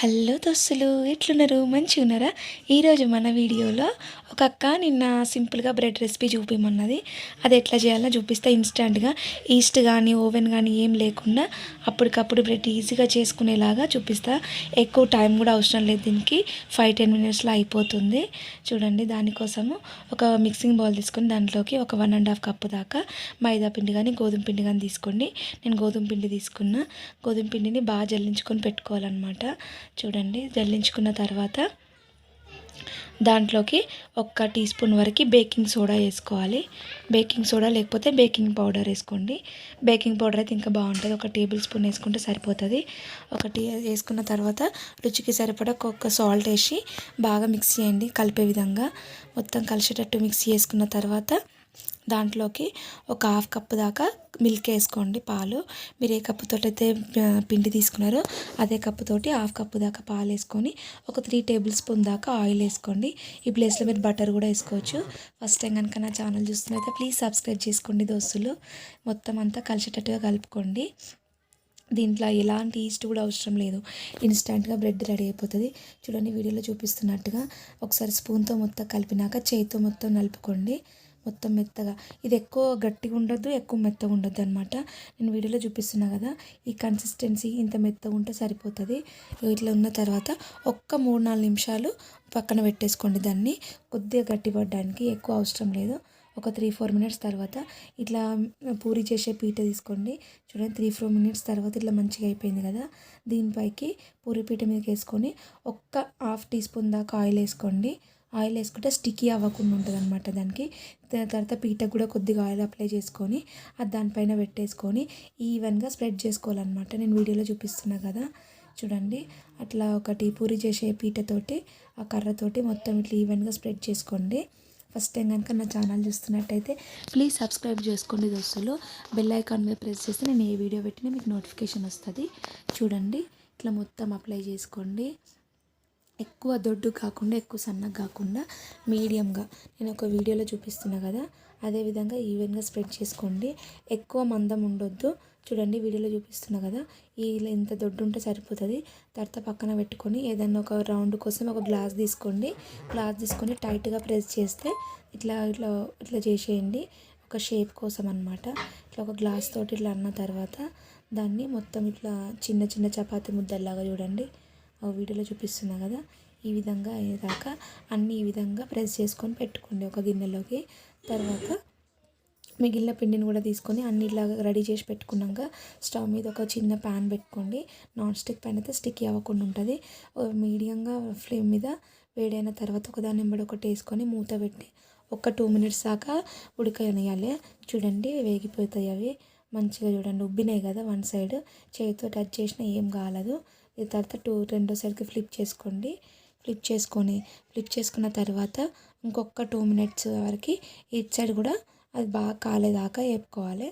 Hello దోస్తులు ఎట్లున్నారు? మంచిగా ఉన్నారా? ఈరోజు మన వీడియోలో ఒక అక్క నిన్న సింపుల్గా బ్రెడ్ రెసిపీ చూపిమన్నది. అది ఎట్లా చేయాలో చూపిస్తే ఇన్స్టాంట్గా. ఈస్ట్ కానీ ఓవెన్ కానీ ఏం లేకుండా అప్పటికప్పుడు బ్రెడ్ ఈజీగా చేసుకునేలాగా చూపిస్తా. ఎక్కువ టైం కూడా అవసరం లేదు దీనికి. ఫైవ్ టెన్ మినిట్స్లో అయిపోతుంది. చూడండి దానికోసము ఒక మిక్సింగ్ బౌల్ తీసుకొని దాంట్లోకి ఒక వన్ అండ్ హాఫ్ కప్పు దాకా మైదా పిండి కానీ గోధుమ పిండి కానీ తీసుకోండి. నేను గోధుమ పిండి తీసుకున్నా. గోధుమ పిండిని బాగా జల్లించుకొని పెట్టుకోవాలన్నమాట. చూడండి జల్లించుకున్న తర్వాత దాంట్లోకి ఒక్క టీ స్పూన్ వరకు బేకింగ్ సోడా వేసుకోవాలి. బేకింగ్ సోడా లేకపోతే బేకింగ్ పౌడర్ వేసుకోండి. బేకింగ్ పౌడర్ అయితే ఇంకా బాగుంటుంది. ఒక టేబుల్ స్పూన్ వేసుకుంటే సరిపోతుంది. ఒకటి వేసుకున్న తర్వాత రుచికి సరిపడా ఒక్క సాల్ట్ వేసి బాగా మిక్స్ చేయండి కలిపే విధంగా. మొత్తం కలిసేటట్టు మిక్స్ చేసుకున్న తర్వాత దాంట్లోకి ఒక హాఫ్ కప్ దాకా మిల్క్ వేసుకోండి పాలు. మీరు ఏ కప్పుతో అయితే పిండి తీసుకున్నారో అదే కప్పుతోటి హాఫ్ కప్పు దాకా పాలు వేసుకొని ఒక త్రీ టేబుల్ స్పూన్ దాకా ఆయిల్ వేసుకోండి. ఈ ప్లేస్లో మీరు బటర్ కూడా వేసుకోవచ్చు. ఫస్ట్ టైం కనుక నా ఛానల్ చూస్తున్నైతే ప్లీజ్ సబ్స్క్రైబ్ చేసుకోండి దోస్తులు. మొత్తం అంతా కలిసేటట్టుగా కలుపుకోండి. దీంట్లో ఎలాంటి ఈస్ట్ కూడా అవసరం లేదు. ఇన్స్టెంట్గా బ్రెడ్ రెడీ అయిపోతుంది. చూడండి వీడియోలో చూపిస్తున్నట్టుగా ఒకసారి స్పూన్తో మొత్తం కలిపినాక చేతితో మొత్తం నలుపుకోండి. మొత్తం మెత్తగా. ఇది ఎక్కువ గట్టిగా ఉండొద్దు ఎక్కువ మెత్తగా ఉండొద్దు అనమాట నేను వీడియోలో చూపిస్తున్నా కదా ఈ కన్సిస్టెన్సీ ఇంత మెత్తగా ఉంటే సరిపోతుంది. ఇట్లా ఉన్న తర్వాత ఒక్క మూడు నాలుగు నిమిషాలు పక్కన పెట్టేసుకోండి దాన్ని. కొద్దిగా గట్టిపడడానికి ఎక్కువ అవసరం లేదు. ఒక త్రీ ఫోర్ మినిట్స్ తర్వాత ఇట్లా పూరి చేసే పీట తీసుకోండి. చూడండి త్రీ ఫోర్ మినిట్స్ తర్వాత ఇట్లా మంచిగా అయిపోయింది కదా. దీనిపైకి పూరి పీట మీదకి వేసుకొని ఒక్క హాఫ్ టీ స్పూన్ దాకా ఆయిల్ వేసుకోండి. ఆయిల్ వేసుకుంటే స్టిక్కీ అవ్వకుండా ఉంటుంది అనమాట దానికి. తర్వాత పీటకు కూడా కొద్దిగా ఆయిల్ అప్లై చేసుకొని అది దానిపైన పెట్టేసుకొని ఈవెన్గా స్ప్రెడ్ చేసుకోవాలన్నమాట. నేను వీడియోలో చూపిస్తున్నా కదా. చూడండి. అట్లా ఒకటి పూరి చేసే పీటతోటి ఆ కర్రతోటి మొత్తం ఇట్లా ఈవెన్గా స్ప్రెడ్ చేసుకోండి. ఫస్ట్ టైం కనుక నా ఛానల్ చూస్తున్నట్టయితే ప్లీజ్ సబ్స్క్రైబ్ చేసుకోండి దోస్తులు. బెల్ ఐకాన్ మీద ప్రెస్ చేస్తే నేను ఏ వీడియో పెట్టినా మీకు నోటిఫికేషన్ వస్తుంది. చూడండి. ఇట్లా మొత్తం అప్లై చేసుకోండి. ఎక్కువ దొడ్డు కాకుండా ఎక్కువ సన్నగా కాకుండా మీడియంగా. నేను ఒక వీడియోలో చూపిస్తున్నా కదా అదేవిధంగా ఈవెన్గా స్ప్రెడ్ చేసుకోండి. ఎక్కువ మందం ఉండొద్దు. చూడండి వీడియోలో చూపిస్తున్నా కదా ఈ ఇంత దొడ్డు ఉంటే సరిపోతుంది. తర్వాత పక్కన పెట్టుకొని ఏదన్నా ఒక రౌండ్ కోసం ఒక గ్లాస్ తీసుకోండి. గ్లాస్ తీసుకొని టైట్గా ప్రెస్ చేస్తే ఇట్లా ఇట్లా ఇట్లా చేసేయండి. ఒక షేప్ కోసం అనమాట ఇట్లా ఒక గ్లాస్ తోటి ఇట్లా అన్న తర్వాత దాన్ని మొత్తం ఇట్లా చిన్న చిన్న చపాతి ముద్దల్లాగా చూడండి. వీడియోలో చూపిస్తున్నా కదా ఈ విధంగా అయ్యేదాకా అన్నీ ఈ విధంగా ప్రెస్ చేసుకొని పెట్టుకోండి ఒక గిన్నెలోకి. తర్వాత మిగిలిన పిండిని కూడా తీసుకొని అన్ని ఇలాగా రెడీ చేసి పెట్టుకున్నాక స్టవ్ మీద ఒక చిన్న ప్యాన్ పెట్టుకోండి. నాన్ స్టిక్ ప్యాన్ అయితే స్టిక్ అవ్వకుండా ఉంటుంది. మీడియంగా ఫ్లేమ్ మీద వేడైన తర్వాత ఒకదాని వెంబడి ఒకటి వేసుకొని మూత పెట్టి ఒక టూ మినిట్స్ దాకా ఉడకనియాలి చూడండి వేగిపోతాయి అవి. మంచిగా చూడండి ఉబ్బినాయి కదా వన్ సైడ్. చేతితో టచ్ చేసినా ఏం కాలేదు. ఇది తర్వాత టూ రెండో సైడ్కి ఫ్లిప్ చేసుకోండి. ఫ్లిప్ చేసుకొని ఫ్లిప్ చేసుకున్న తర్వాత ఇంకొక టూ మినిట్స్ వరకు ఇటు సైడ్ కూడా అది బాగా కాలేదాకా వేపుకోవాలి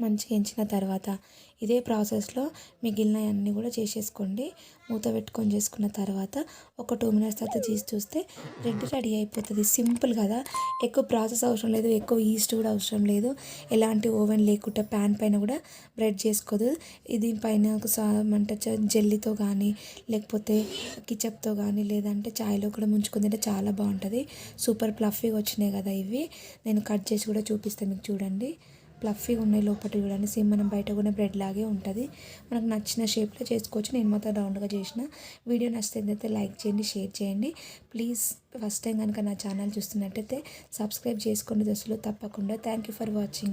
మంచిగా ఎంచిన తర్వాత ఇదే ప్రాసెస్లో మిగిలినవన్నీ కూడా చేసేసుకోండి. మూత పెట్టుకొని చేసుకున్న తర్వాత ఒక టూ మినిట్స్ తర్వాత తీసి చూస్తే బ్రెడ్ రెడీ అయిపోతుంది. సింపుల్ కదా. ఎక్కువ ప్రాసెస్ అవసరం లేదు. ఎక్కువ ఈస్ట్ కూడా అవసరం లేదు. ఎలాంటి ఓవెన్ లేకుండా ప్యాన్ పైన కూడా బ్రెడ్ చేసుకోదు. దీనిపైన అంటే జెల్లీతో కానీ లేకపోతే కిచప్తో కానీ లేదంటే చాయ్లో కూడా ముంచుకుందంటే చాలా బాగుంటుంది. సూపర్ ప్లఫీగా వచ్చినాయి కదా ఇవి. నేను కట్ చేసి కూడా చూపిస్తాను మీకు చూడండి. ప్లఫీగా ఉన్నాయి లోపల చూడండి. సేమ్ మనం బయట కూడా బ్రెడ్ లాగే ఉంటుంది. మనకు నచ్చిన షేప్లో చేసుకోవచ్చు. నేను మొత్తం రౌండ్గా చేసిన. వీడియో నచ్చితే లైక్ చేయండి షేర్ చేయండి. ప్లీజ్ ఫస్ట్ టైం కనుక నా ఛానల్ చూస్తున్నట్టయితే సబ్స్క్రైబ్ చేసుకోండి. దశలో తప్పకుండా. Thank you for watching.